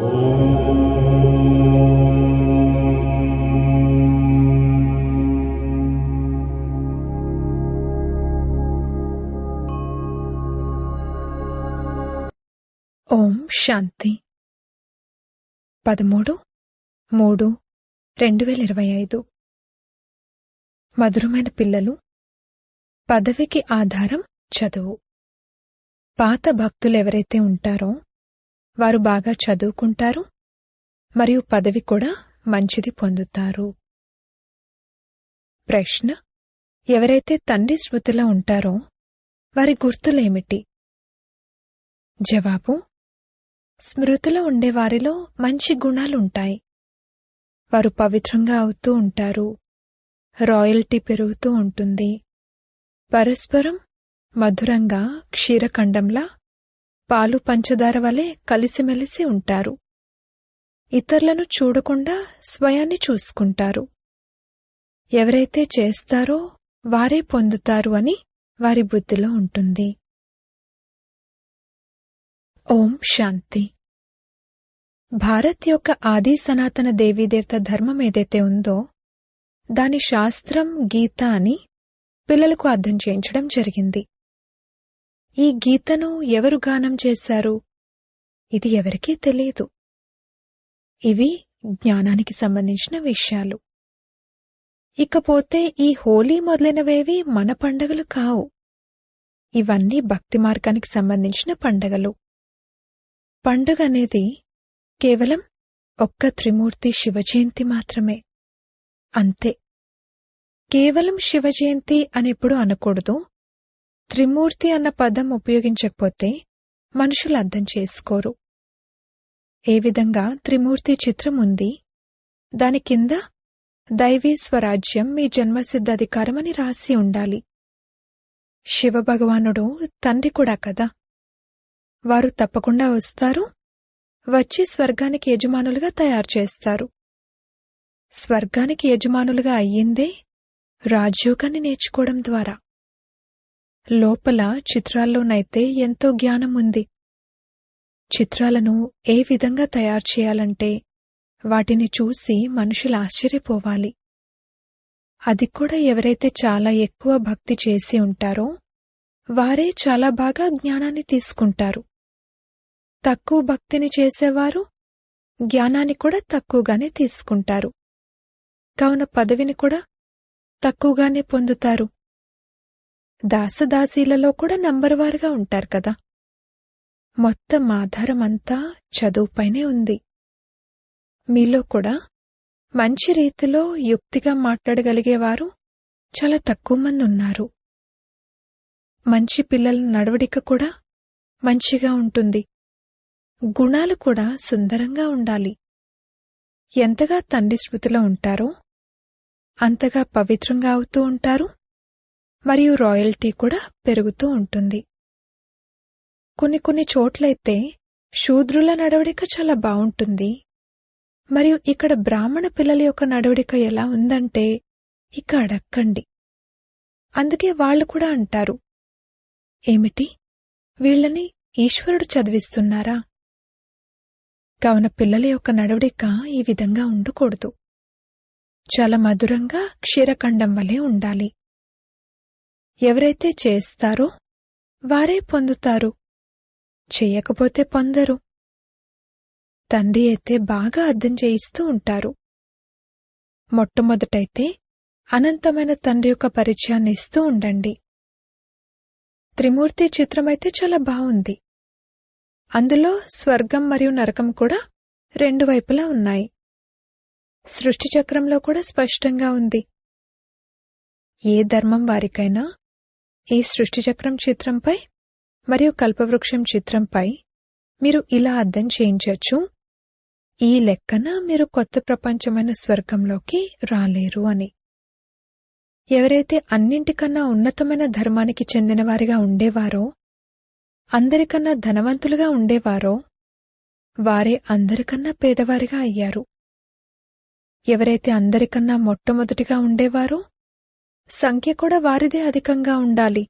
ఓం శాంతి. పదమూడు మూడు రెండు వేల ఇరవై ఐదు. మధురమైన పిల్లలు పదవికి ఆధారం చదువు. పాత భక్తులు ఎవరైతే ఉంటారో వారు బాగా చదువుకుంటారు మరియు పదవి కూడా మంచిది పొందుతారు. ప్రశ్న ఎవరైతే తండ్రి స్మృతిలో ఉంటారో వారి గుర్తులేమిటి? జవాబు స్మృతిలో ఉండేవారిలో మంచి గుణాలుంటాయి. వారు పవిత్రంగా అవుతూ ఉంటారు రాయల్టీ పెరుగుతూ ఉంటుంది. పరస్పరం మధురంగా క్షీరఖండంలా పాలు పంచదార వలె కలిసిమెలిసి ఉంటారు. ఇతరులను చూడకుండా స్వయాన్ని చూసుకుంటారు. ఎవరైతే చేస్తారో వారే పొందుతారు అని వారి బుద్ధిలో ఉంటుంది. ఓం శాంతి. భారత్ యొక్క ఆది సనాతన దేవీదేవత ధర్మం ఏదైతే ఉందో దాని శాస్త్రం గీత అని పిల్లలకు అర్థం చేయించడం జరిగింది. ఈ గీతను ఎవరు గానం చేశారు? ఇది ఎవరికీ తెలియదు. ఇవి జ్ఞానానికి సంబంధించిన విషయాలు. ఇకపోతే ఈ హోలీ మొదలైనవేవి మన పండగలు కావు. ఇవన్నీ భక్తి మార్గానికి సంబంధించిన పండగలు. పండగ అనేది కేవలం ఒక్క త్రిమూర్తి శివజయంతి మాత్రమే. అంతే. కేవలం శివజయంతి అనెప్పుడు అనకూడదు. త్రిమూర్తి అన్న పదం ఉపయోగించకపోతే మనుషులు అర్థం చేసుకోరు. ఏ విధంగా త్రిమూర్తి చిత్రం ఉంది? దాని కింద దైవీ స్వరాజ్యం మీ జన్మసిద్ధ అధికారమని రాసి ఉండాలి. శివభగవానుడు తండ్రి కూడా కదా. వారు తప్పకుండా వస్తారు. వచ్చి స్వర్గానికి యజమానులుగా తయారు చేస్తారు. స్వర్గానికి యజమానులుగా అయ్యిందే రాజ్యోగాన్ని నేర్చుకోవడం ద్వారా. లోపల చిత్రాల్లోనైతే ఎంతో జ్ఞానం ఉంది చిత్రాలను ఏ విధంగా తయారు చేయాలంటే వాటిని చూసి మనుషులు ఆశ్చర్యపోవాలి. అది కూడా ఎవరైతే చాలా ఎక్కువ భక్తి చేసి ఉంటారో వారే చాలా బాగా జ్ఞానాన్ని తీసుకుంటారు. తక్కువ భక్తిని చేసేవారు జ్ఞానాన్ని కూడా తక్కువగానే తీసుకుంటారు. కావున పదవిని కూడా తక్కువగానే పొందుతారు. దాసదాసీలలో కూడా నంబర్ వారుగా ఉంటారు కదా. మొత్తం ఆధారం అంతా చదువుపైనే ఉంది. మీలో కూడా మంచి రీతిలో యుక్తిగా మాట్లాడగలిగేవారు చాలా తక్కువ మంది ఉన్నారు. మంచి పిల్లల నడవడిక కూడా మంచిగా ఉంటుంది. గుణాలు కూడా సుందరంగా ఉండాలి. ఎంతగా తండ్రి స్మృతిలో ఉంటారో అంతగా పవిత్రంగా అవుతూ ఉంటారు. మరియు రాయల్టీ కూడా పెరుగుతూ ఉంటుంది. కొన్ని కొన్ని చోట్లయితే శూద్రుల నడవడిక చాలా బాగుంటుంది మరియు ఇక్కడ బ్రాహ్మణ పిల్లల యొక్క నడవడిక ఎలా ఉందంటే ఇక అడక్కండి. అందుకే వాళ్ళు కూడా అంటారు ఏమిటి? వీళ్ళని ఈశ్వరుడు చదివిస్తున్నారా? కావున పిల్లల యొక్క నడవడిక ఈ విధంగా ఉండకూడదు. చాలా మధురంగా క్షీరఖండం వలె ఉండాలి. ఎవరైతే చేస్తారో వారే పొందుతారు. చేయకపోతే పొందరు. తండ్రి అయితే బాగా అర్థం చేయిస్తూ ఉంటారు. మొట్టమొదటైతే అనంతమైన తండ్రి యొక్క పరిచయాన్ని ఇస్తూ ఉండండి. త్రిమూర్తి చిత్రమైతే చాలా బాగుంది. అందులో స్వర్గం మరియు నరకం కూడా రెండు వైపులా ఉన్నాయి. సృష్టి చక్రంలో కూడా స్పష్టంగా ఉంది. ఏ ధర్మం వారికైనా ఈ సృష్టిచక్రం చిత్రంపై మరియు కల్పవృక్షం చిత్రంపై మీరు ఇలా అర్థం చేయించచ్చు ఈ లెక్కన మీరు కొత్త ప్రపంచమైన స్వర్గంలోకి రాలేరు అని. ఎవరైతే అన్నింటికన్నా ఉన్నతమైన ధర్మానికి చెందినవారిగా ఉండేవారో అందరికన్నా ధనవంతులుగా ఉండేవారో వారే అందరికన్నా పేదవారిగా అయ్యారు. ఎవరైతే అందరికన్నా మొట్టమొదటిగా ఉండేవారో సంఖ్య కూడా వారిదే అధికంగా ఉండాలి.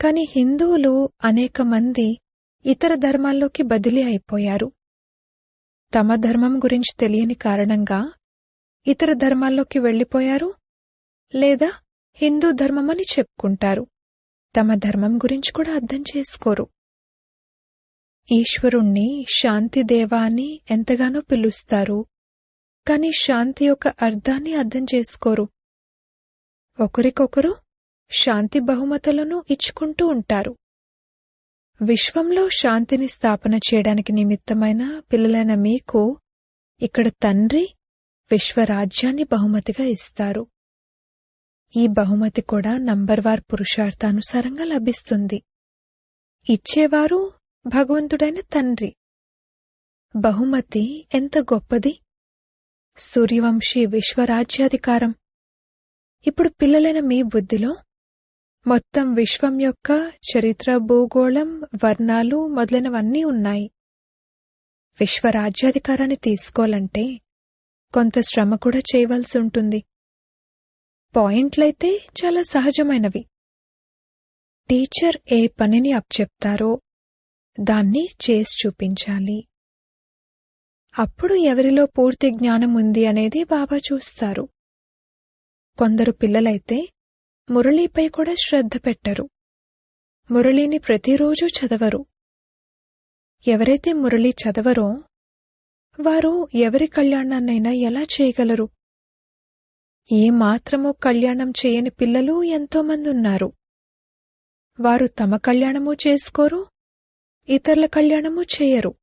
కాని హిందువులు అనేక మంది ఇతర ధర్మాల్లోకి బదిలీ అయిపోయారు. తమ ధర్మం గురించి తెలియని కారణంగా ఇతర ధర్మాల్లోకి వెళ్ళిపోయారు లేదా హిందూ ధర్మమని చెప్పుకుంటారు. తమ ధర్మం గురించి కూడా అర్థం చేసుకోరు. ఈశ్వరుణ్ణి శాంతిదేవా అని ఎంతగానో పిలుస్తారు కాని శాంతి యొక్క అర్థాన్ని అర్థం చేసుకోరు. ఒకరికొకరు శాంతి బహుమతులను ఇచ్చుకుంటూ ఉంటారు. విశ్వంలో శాంతిని స్థాపన చేయడానికి నిమిత్తమైన పిల్లలైన మీకు ఇక్కడ తండ్రి విశ్వరాజ్యాన్ని బహుమతిగా ఇస్తారు. ఈ బహుమతి కూడా నంబర్వార్ పురుషార్థానుసారంగా లభిస్తుంది. ఇచ్చేవారు భగవంతుడైన తండ్రి. బహుమతి ఎంత గొప్పది! సూర్యవంశీ విశ్వరాజ్యాధికారం. ఇప్పుడు పిల్లలైన మీ బుద్ధిలో మొత్తం విశ్వం యొక్క చరిత్ర భూగోళం వర్ణాలు మొదలైనవన్నీ ఉన్నాయి. విశ్వరాజ్యాధికారాన్ని తీసుకోవాలంటే కొంత శ్రమ కూడా చేయవలసి ఉంటుంది. పాయింట్లైతే చాలా సహజమైనవి. టీచర్ ఏ పనిని అప్చెప్తారో దాన్ని చేసి చూపించాలి. అప్పుడు ఎవరిలో పూర్తి జ్ఞానం ఉంది అనేది బాబా చూస్తారు. కొందరు పిల్లలైతే మురళీపై కూడా శ్రద్ధ పెట్టరు. మురళీని ప్రతిరోజూ చదవరు. ఎవరైతే మురళి చదవరో వారు ఎవరి కళ్యాణాన్నైనా ఎలా చేయగలరు? ఏ మాత్రమూ కళ్యాణం చేయని పిల్లలు ఎంతోమంది ఉన్నారు వారు తమ కళ్యాణము చేసుకోరు ఇతరుల కళ్యాణము చేయరు.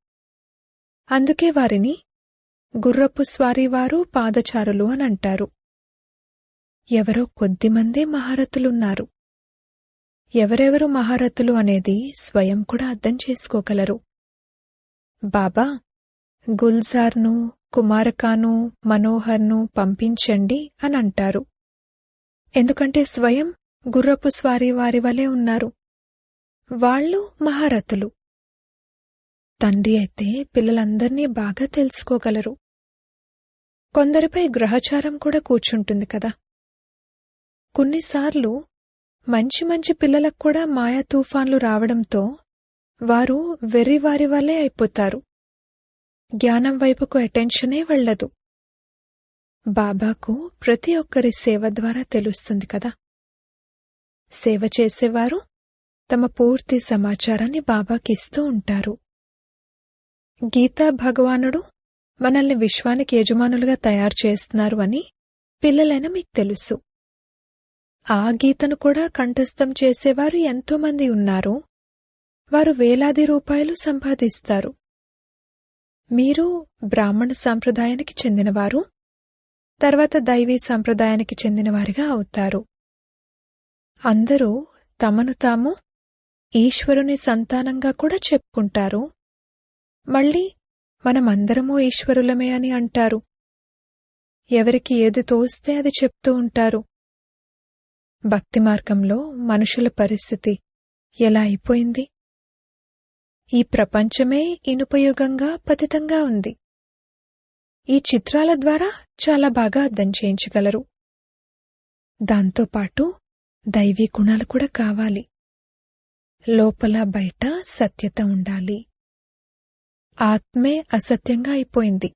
అందుకే వారిని గుర్రపు స్వారీవారు పాదచారులు అని అంటారు. ఎవరో కొద్దిమందే మహారథులున్నారు. ఎవరెవరు మహారథులు అనేది స్వయం కూడా అర్థం చేసుకోగలరు. బాబా గుల్జార్ను కుమారకాను మనోహర్ను పంపించండి అని అంటారు. ఎందుకంటే స్వయం గుర్రపు స్వారీ వారి వలె ఉన్నారు. వాళ్ళు మహారథులు. తండ్రి అయితే పిల్లలందర్నీ బాగా తెలుసుకోగలరు. కొందరిపై గ్రహచారం కూడా కూర్చుంటుంది కదా. కొన్నిసార్లు మంచి మంచి పిల్లలకు కూడా మాయా తుఫాన్లు రావడంతో వారు వెర్రివారి వల్లే అయిపోతారు. జ్ఞానం వైపుకు అటెన్షనే వెళ్ళదు. బాబాకు ప్రతి ఒక్కరి సేవ ద్వారా తెలుస్తుంది కదా. సేవ చేసేవారు తమ పూర్తి సమాచారాన్ని బాబాకిస్తూ ఉంటారు. గీతా భగవానుడు మనల్ని విశ్వానికి యజమానులుగా తయారు చేస్తున్నారు అని పిల్లలైన మీకు తెలుసు. ఆ గీతను కూడా కంఠస్థం చేసేవారు ఎంతోమంది ఉన్నారు. వారు వేలాది రూపాయలు సంపాదిస్తారు. మీరు బ్రాహ్మణ సాంప్రదాయానికి చెందినవారు. తర్వాత దైవీ సంప్రదాయానికి చెందినవారిగా అవుతారు. అందరూ తమను తాము ఈశ్వరుని సంతానంగా కూడా చెప్పుకుంటారు. మళ్ళీ మనమందరమూ ఈశ్వరులమే అని అంటారు. ఎవరికి ఏది తోస్తే అది చెప్తూ ఉంటారు. భక్తి మార్గంలో మనుషుల పరిస్థితి ఎలా అయిపోయింది? ఈ ప్రపంచమే ఇనుపయోగంగా పతితంగా ఉంది. ఈ చిత్రాల ద్వారా చాలా బాగా అర్థం చేయించగలరు. దాంతోపాటు దైవీ గుణాలు కూడా కావాలి. లోపల బయట సత్యత ఉండాలి. ఆత్మే అసత్యంగా అయిపోయింది.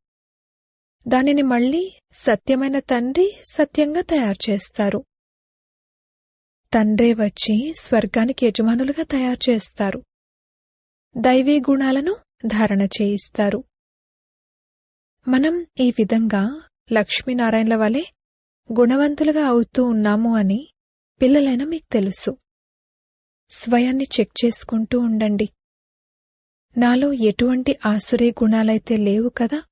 దానిని మళ్ళీ సత్యమైన తండ్రి సత్యంగా తయారు చేస్తారు. తండ్రే వచ్చి స్వర్గానికి యజమానులుగా తయారు చేస్తారు. దైవీ గుణాలను ధారణ చేయిస్తారు. మనం ఈ విధంగా లక్ష్మీనారాయణల వలె గుణవంతులుగా అవుతూ ఉన్నాము అని పిల్లలైన మీకు తెలుసు. స్వయాన్ని చెక్ చేసుకుంటూ ఉండండి. నాలో ఎటువంటి ఆసురే గుణాలైతే లేవు కదా?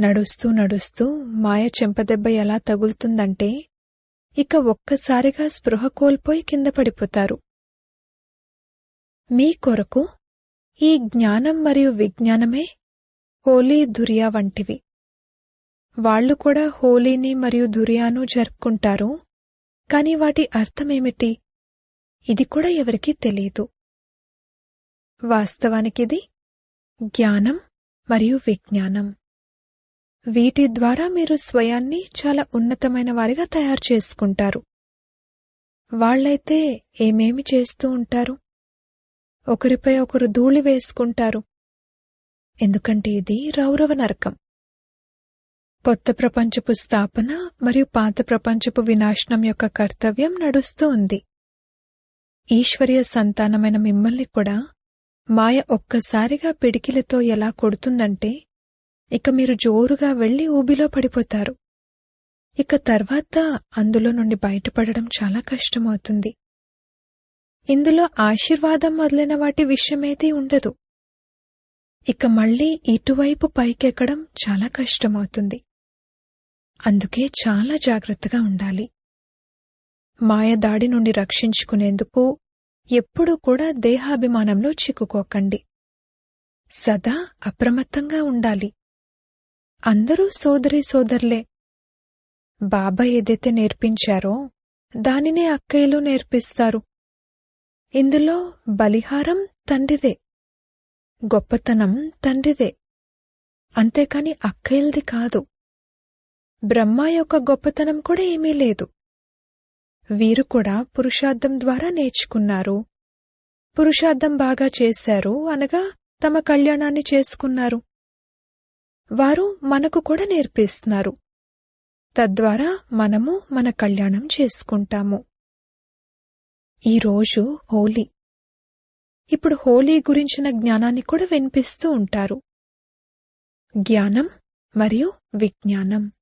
నడుస్తూ నడుస్తూ మాయ చెంపదెబ్బ ఎలా తగులుతుందంటే ఇక ఒక్కసారిగా స్పృహ కోల్పోయి కింద పడిపోతారు. మీ కొరకు ఈ జ్ఞానం మరియు విజ్ఞానమే హోలీ దురియా వంటివి. వాళ్ళు కూడా హోలీని మరియు దురియాను జరుపుకుంటారు. కాని వాటి అర్థమేమిటి? ఇది కూడా ఎవరికీ తెలియదు. వాస్తవానికిది జ్ఞానం మరియు విజ్ఞానం. వీటి ద్వారా మీరు స్వయాన్ని చాలా ఉన్నతమైన వారిగా తయారు చేసుకుంటారు. వాళ్ళైతే ఏమేమి చేస్తూ ఉంటారు? ఒకరిపై ఒకరు ధూళి వేసుకుంటారు. ఎందుకంటే ఇది రౌరవ నరకం. కొత్త ప్రపంచపు స్థాపన మరియు పాత ప్రపంచపు వినాశనం యొక్క కర్తవ్యం నడుస్తూ ఉంది. ఈశ్వరీయ సంతానమైన మిమ్మల్ని కూడా మాయ ఒక్కసారిగా పిడికిలతో ఎలా కొడుతుందంటే ఇక మీరు జోరుగా వెళ్ళి ఊబిలో పడిపోతారు. ఇక తర్వాత అందులో నుండి బయటపడడం చాలా కష్టమవుతుంది. ఇందులో ఆశీర్వాదం మొదలైన వాటి విషయమైతే ఉండదు. ఇక మళ్ళీ ఇటువైపు పైకెక్కడం చాలా కష్టమవుతుంది. అందుకే చాలా జాగ్రత్తగా ఉండాలి. మాయ దాడి నుండి రక్షించుకునేందుకు ఎప్పుడూ కూడా దేహాభిమానంలో చిక్కుకోకండి. సదా అప్రమత్తంగా ఉండాలి. అందరూ సోదరి సోదరులే. బాబా ఏదైతే నేర్పించారో దానినే అక్కయ్యలు నేర్పిస్తారు. ఇందులో బలిహారం తండ్రిదే. గొప్పతనం తండ్రిదే. అంతేకాని అక్కయ్యలది కాదు. బ్రహ్మ యొక్క గొప్పతనం కూడా ఏమీ లేదు. వీరు కూడా పురుషార్థం ద్వారా నేర్చుకున్నారు. పురుషార్థం బాగా చేశారు అనగా తమ కళ్యాణాన్ని చేసుకున్నారు. వారు మనకు కూడా నేర్పిస్తున్నారు. తద్వారా మనము మన కళ్యాణం చేసుకుంటాము. ఈరోజు హోలీ. ఇప్పుడు హోలీ గురించిన జ్ఞానాన్ని కూడా వినిపిస్తూ ఉంటారు. జ్ఞానం మరియు విజ్ఞానం.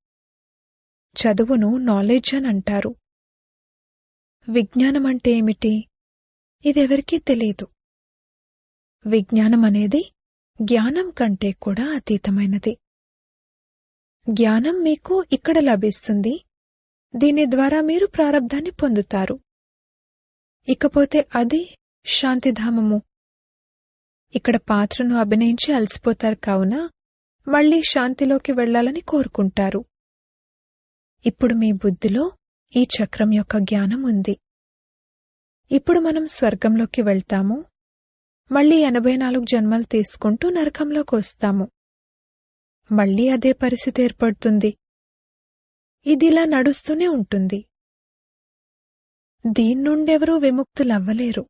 చదువును నాలెడ్జ్ అని అంటారు. విజ్ఞానం అంటే ఏమిటి? ఇదెవరికీ తెలియదు విజ్ఞానం అనేది జ్ఞానం కంటే కూడా అతీతమైనది. జ్ఞానం మీకు ఇక్కడ లభిస్తుంది. దీని ద్వారా మీరు ప్రారంధాన్ని పొందుతారు. ఇకపోతే అది శాంతిధామము. ఇక్కడ పాత్రను అభినయించి అలసిపోతారు కావున మళ్ళీ శాంతిలోకి వెళ్ళాలని కోరుకుంటారు. ఇప్పుడు మీ బుద్ధిలో ఈ చక్రం యొక్క జ్ఞానం ఉంది. ఇప్పుడు మనం స్వర్గంలోకి వెళ్తాము. మళ్ళీ ఎనభై నాలుగు జన్మలు తీసుకుంటూ నరకంలోకి వస్తాము. మళ్ళీ అదే పరిస్థితి ఏర్పడుతుంది. ఇదిలా నడుస్తూనే ఉంటుంది. దీన్నుండెవరూ విముక్తులవ్వలేరు.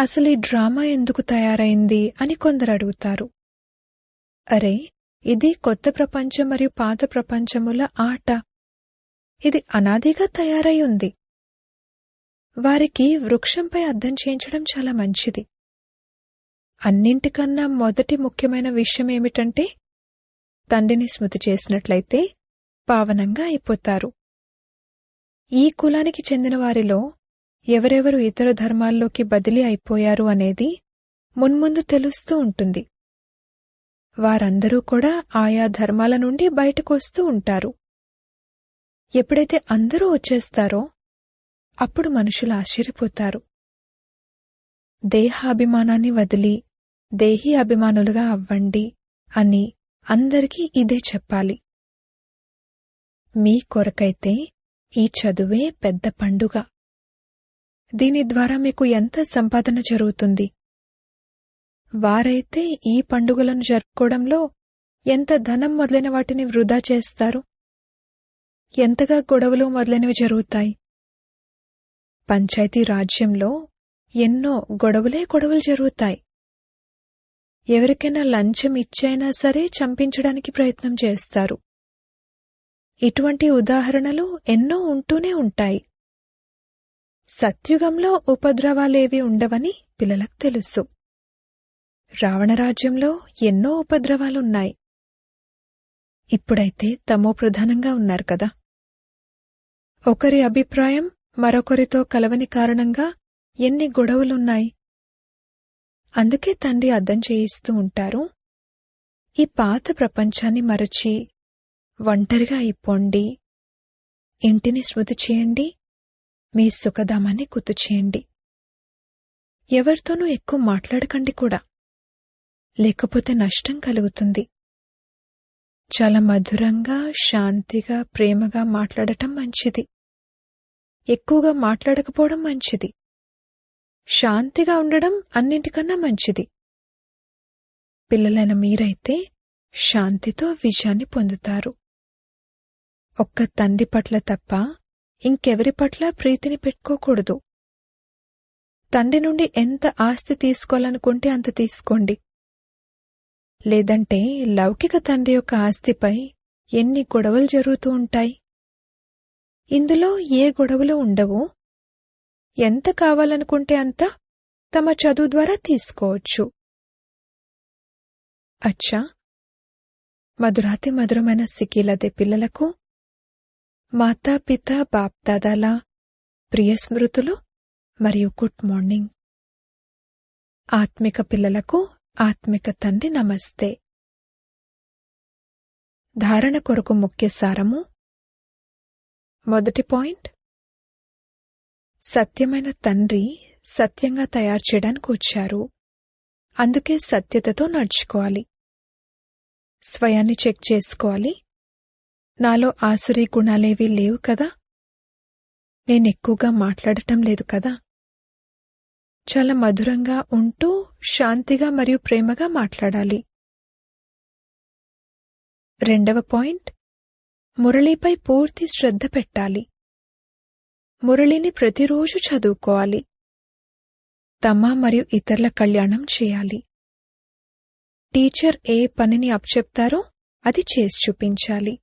అసలు ఈ డ్రామా ఎందుకు తయారైంది అని కొందరు అడుగుతారు. అరే ఇది కొత్త ప్రపంచం మరియు పాత ప్రపంచముల ఆట. ఇది అనాదిగా తయారై ఉంది. వారికి వృక్షంపై అర్థం చేయించడం చాలా మంచిది. అన్నింటికన్నా మొదటి ముఖ్యమైన విషయం ఏమిటంటే తండ్రిని స్మృతి చేసినట్లయితే పావనంగా అయిపోతారు. ఈ కులానికి చెందిన వారిలో ఎవరెవరు ఇతర ధర్మాల్లోకి బదిలీ అయిపోయారు అనేది మున్ముందు తెలుస్తూ ఉంటుంది. వారందరూ కూడా ఆయా ధర్మాల నుండి బయటకు వస్తూ ఉంటారు. ఎప్పుడైతే అందరూ వచ్చేస్తారో అప్పుడు మనుషులు ఆశ్చర్యపోతారు. దేహాభిమానాన్ని వదిలి దేహీ అభిమానులుగా అవ్వండి అని అందరికీ ఇదే చెప్పాలి. మీ కొరకైతే ఈ చదువే పెద్ద పండుగ. దీని ద్వారా మీకు ఎంత సంపాదన జరుగుతుంది? వారైతే ఈ పండుగలను జరుపుకోవడంలో ఎంత ధనం మొదలైన వాటిని వృధా చేస్తారు? ఎంతగా గొడవలు మొదలైనవి జరుగుతాయి? పంచాయతీ రాజ్యంలో ఎన్నో గొడవలే గొడవలు జరుగుతాయి. ఎవరికైనా లంచం ఇచ్చైనా సరే చంపించడానికి ప్రయత్నం చేస్తారు. ఇటువంటి ఉదాహరణలు ఎన్నో ఉంటూనే ఉంటాయి. సత్యుగంలో ఉపద్రవాలేవి ఉండవని పిల్లలకు తెలుసు. రావణరాజ్యంలో ఎన్నో ఉపద్రవాలున్నాయి. ఇప్పుడైతే తమో ప్రధానంగా ఉన్నారు కదా. ఒకరి అభిప్రాయం మరొకరితో కలవని కారణంగా ఎన్ని గొడవలున్నాయి. అందుకే తండ్రి అర్థం చేయిస్తూ ఉంటారు. ఈ పాత ప్రపంచాన్ని మరచి ఒంటరిగా అయిపోండి. ఇంటిని శృతి చేయండి. మీ సుఖధామాన్ని గుర్తు చేయండి. ఎవరితోనూ ఎక్కువ మాట్లాడకండి కూడా. లేకపోతే నష్టం కలుగుతుంది. చాలా మధురంగా శాంతిగా ప్రేమగా మాట్లాడటం మంచిది. ఎక్కువగా మాట్లాడకపోవడం మంచిది. శాంతిగా ఉండడం అన్నింటికన్నా మంచిది. పిల్లలైన మీరైతే శాంతితో విజయాన్ని పొందుతారు. ఒక్క తండ్రి పట్ల తప్ప ఇంకెవరి పట్ల ప్రీతిని పెట్టుకోకూడదు. తండ్రి నుండి ఎంత ఆస్తి తీసుకోవాలనుకుంటే అంత తీసుకోండి. లేదంటే లౌకిక తండ్రి యొక్క ఆస్తిపై ఎన్ని గొడవలు జరుగుతూ ఉంటాయి? ఇందులో ఏ గొడవలు ఉండవు ఎంత కావాలనుకుంటే అంత తమ చదువు ద్వారా తీసుకోవచ్చు. అచ్చా! మధురాతి మధురమైన సిక్కిలదే పిల్లలకు మాతాపిత బాప్దాదాల ప్రియ స్మృతులు మరియు గుడ్ మార్నింగ్. ఆత్మిక పిల్లలకు ఆత్మిక తండ్రి నమస్తే. ధారణ కొరకు ముఖ్య సారము మొదటి పాయింట్ సత్యమైన తండ్రి సత్యంగా తయారు చేయడానికి వచ్చారు. అందుకే సత్యతతో నడుచుకోవాలి. స్వయాన్ని చెక్ చేసుకోవాలి. నాలో ఆసురీ గుణాలేవీ లేవు కదా? నేనెక్కువగా మాట్లాడటం లేదు కదా? చాలా మధురంగా ఉంటూ శాంతిగా మరియు ప్రేమగా మాట్లాడాలి. రెండవ పాయింట్. మురళిపై పూర్తి శ్రద్ధ పెట్టాలి. మురళిని ప్రతిరోజు చదువుకోవాలి. తమ మరియు ఇతరుల కళ్యాణం చేయాలి. టీచర్ ఏ పనిని అప్పచెప్తారో అది చేసి చూపించాలి.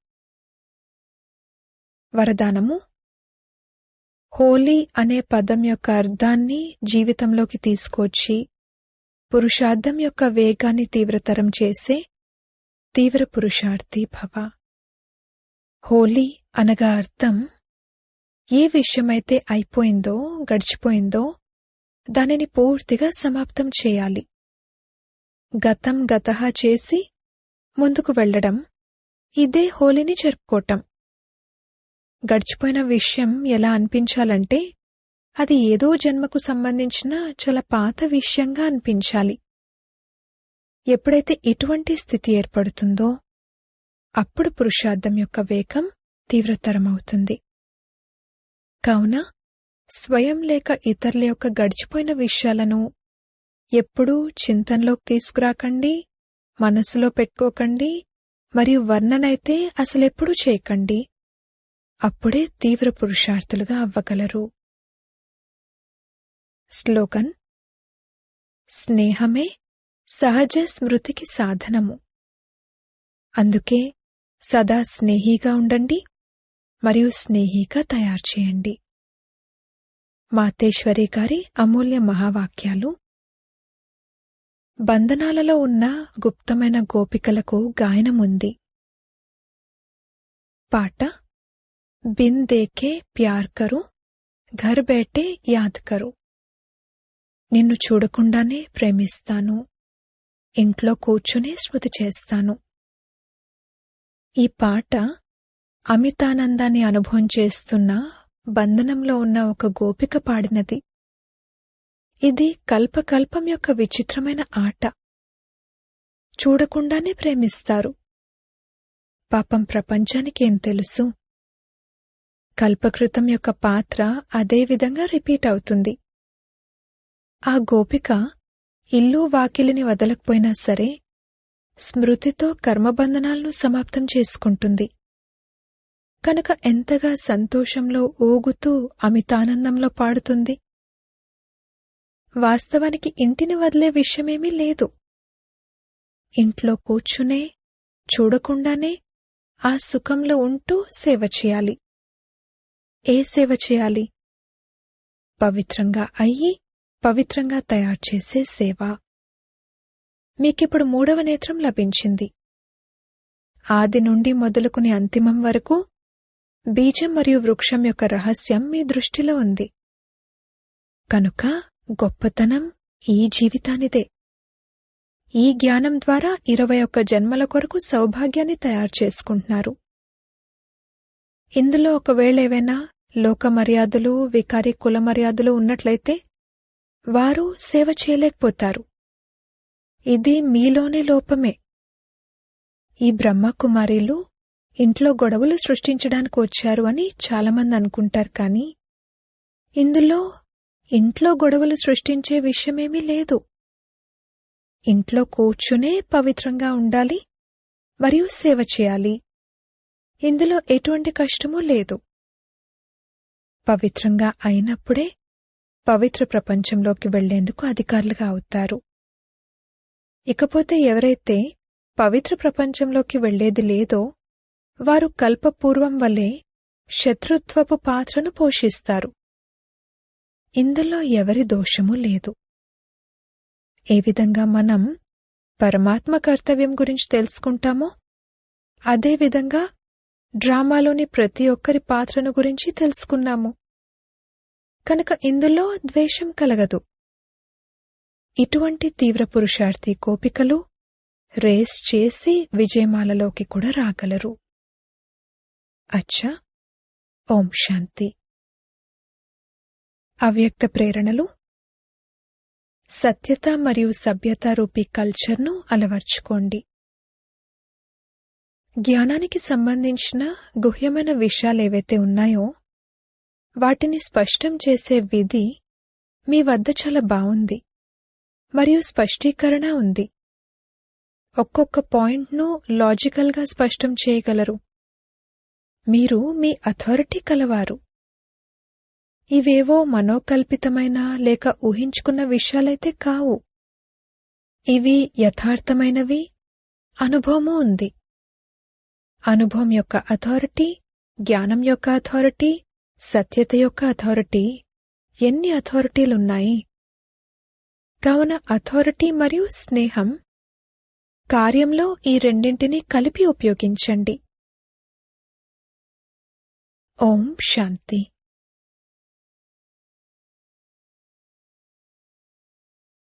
వరదానము. హోలీ అనే పదం యొక్క అర్థాన్ని జీవితంలోకి తీసుకొచ్చి పురుషార్థం యొక్క వేగాన్ని తీవ్రతరం చేసే తీవ్ర పురుషార్థి భవ. హోలీ అనగా అర్థం ఏ విషయమైతే అయిపోయిందో గడిచిపోయిందో దానిని పూర్తిగా సమాప్తం చేయాలి. గతం గతహ చేసి ముందుకు వెళ్ళడం ఇదే హోలీని జరుపుకోవటం. గడిచిపోయిన విషయం ఎలా అనిపించాలంటే అది ఏదో జన్మకు సంబంధించిన చాలా పాత విషయంగా అనిపించాలి. ఎప్పుడైతే ఇటువంటి స్థితి ఏర్పడుతుందో అప్పుడు పురుషార్థం యొక్క వేగం తీవ్రతరమవుతుంది. కావున స్వయం లేక ఇతరుల యొక్క గడిచిపోయిన విషయాలను ఎప్పుడూ చింతనలోకి తీసుకురాకండి మనసులో పెట్టుకోకండి మరియు వర్ణనైతే అసలెప్పుడూ చేయకండి. అప్పుడే తీవ్ర పురుషార్థులుగా అవ్వగలరు. స్లోగన్ స్నేహమే సహజ స్మృతికి సాధనము. అందుకే సదా స్నేహిగా ఉండండి. మరియు స్నేహిగా తయారు చేయండి. మాతేశ్వరి గారి అమూల్య మహావాక్యాలు. బంధనాలలో ఉన్న గుప్తమైన గోపికలకు గాయనముంది. పాట. బిన్ దేకే ప్యార్ కరు ఘర్ బేటే యాద్ కరు. నిన్ను చూడకుండానే ప్రేమిస్తాను. ఇంట్లో కూర్చుని స్మృతి చేస్తాను. ఈ పాట అమితానందాన్ని అనుభవం చేస్తున్న బంధనంలో ఉన్న ఒక గోపిక పాడినది. ఇది కల్పకల్పం యొక్క విచిత్రమైన ఆట. చూడకుండానే ప్రేమిస్తారు. పాపం ప్రపంచానికి ఏం తెలుసు? కల్పకృతం యొక్క పాత్ర అదేవిధంగా రిపీట్ అవుతుంది. ఆ గోపిక ఇల్లు వాకిలిని వదలకపోయినా సరే స్మృతితో కర్మబంధనాలను సమాప్తం చేసుకుంటుంది. కనుక ఎంతగా సంతోషంలో ఊగుతూ అమితానందంలో పాడుతుంది? వాస్తవానికి ఇంటిని వదిలే విషయమేమీ లేదు. ఇంట్లో కూర్చునే చూడకుండానే ఆ సుఖంలో ఉంటూ సేవ చేయాలి. ఏ సేవ చేయాలి? పవిత్రంగా అయ్యి పవిత్రంగా తయారు చేసే సేవ. మీకిప్పుడు మూడవ నేత్రం లభించింది. ఆది నుండి మొదలుకుని అంతిమం వరకు బీజం మరియు వృక్షం యొక్క రహస్యం మీ దృష్టిలో ఉంది. కనుక గొప్పతనం ఈ జీవితానిదే. ఈ జ్ఞానం ద్వారా ఇరవై ఒక్క జన్మల కొరకు సౌభాగ్యాన్ని తయారు చేసుకుంటున్నారు. ఇందులో ఒకవేళ ఏవైనా లోక మర్యాదలు వికారి కుల మర్యాదలు ఉన్నట్లయితే వారు సేవ చేయలేకపోతారు. ఇది మీలోని లోపమే. ఈ బ్రహ్మకుమారీలు ఇంట్లో గొడవలు సృష్టించడానికి వచ్చారు అని చాలామంది అనుకుంటారు కానీ ఇందులో ఇంట్లో గొడవలు సృష్టించే విషయమేమీ లేదు. ఇంట్లో కూర్చునే పవిత్రంగా ఉండాలి మరియు సేవ చేయాలి. ఇందులో ఎటువంటి కష్టమూ లేదు. పవిత్రంగా అయినప్పుడే పవిత్ర ప్రపంచంలోకి వెళ్ళేందుకు అధికారులుగా అవుతారు. ఇకపోతే ఎవరైతే పవిత్ర ప్రపంచంలోకి వెళ్ళేది లేదో వారు కల్పపూర్వం వలె శత్రుత్వపు పాత్రను పోషిస్తారు. ఇందులో ఎవరి దోషము లేదు. ఏ విధంగా మనం పరమాత్మ కర్తవ్యం గురించి తెలుసుకుంటామో అదేవిధంగా డ్రామాలోని ప్రతి ఒక్కరి పాత్రను గురించి తెలుసుకున్నాము. కనుక ఇందులో ద్వేషం కలగదు. ఇటువంటి తీవ్ర పురుషార్థి కోపికలు రేస్ చేసి విజయమాలలోకి కూడా రాగలరు. అచ్చా? ఓం శాంతి. అవ్యక్త ప్రేరణలు? సత్యత మరియు సభ్యత రూపీ కల్చర్ను అలవర్చుకోండి. జ్ఞానానికి సంబంధించిన గుహ్యమైన విషయాలేవైతే ఉన్నాయో వాటిని స్పష్టం చేసే విధి మీ వద్ద చాలా బావుంది మరియు స్పష్టీకరణ ఉంది. ఒక్కొక్క పాయింట్ను లాజికల్గా స్పష్టం చేయగలరు. మీరు మీ అథారిటీ కలవారు. ఇవేవో మనోకల్పితమైన లేక ఊహించుకున్న విషయాలైతే కావు. ఇవి యథార్థమైనవి. అనుభవము ఉంది. అనుభవం యొక్క అథారిటీ జ్ఞానం యొక్క అథారిటీ సత్యత యొక్క అథారిటీ ఎన్ని అథారిటీలున్నాయి? కావున అథారిటీ మరియు స్నేహం. కార్యంలో ఈ రెండింటినీ కలిపి ఉపయోగించండి. ఓం శాంతి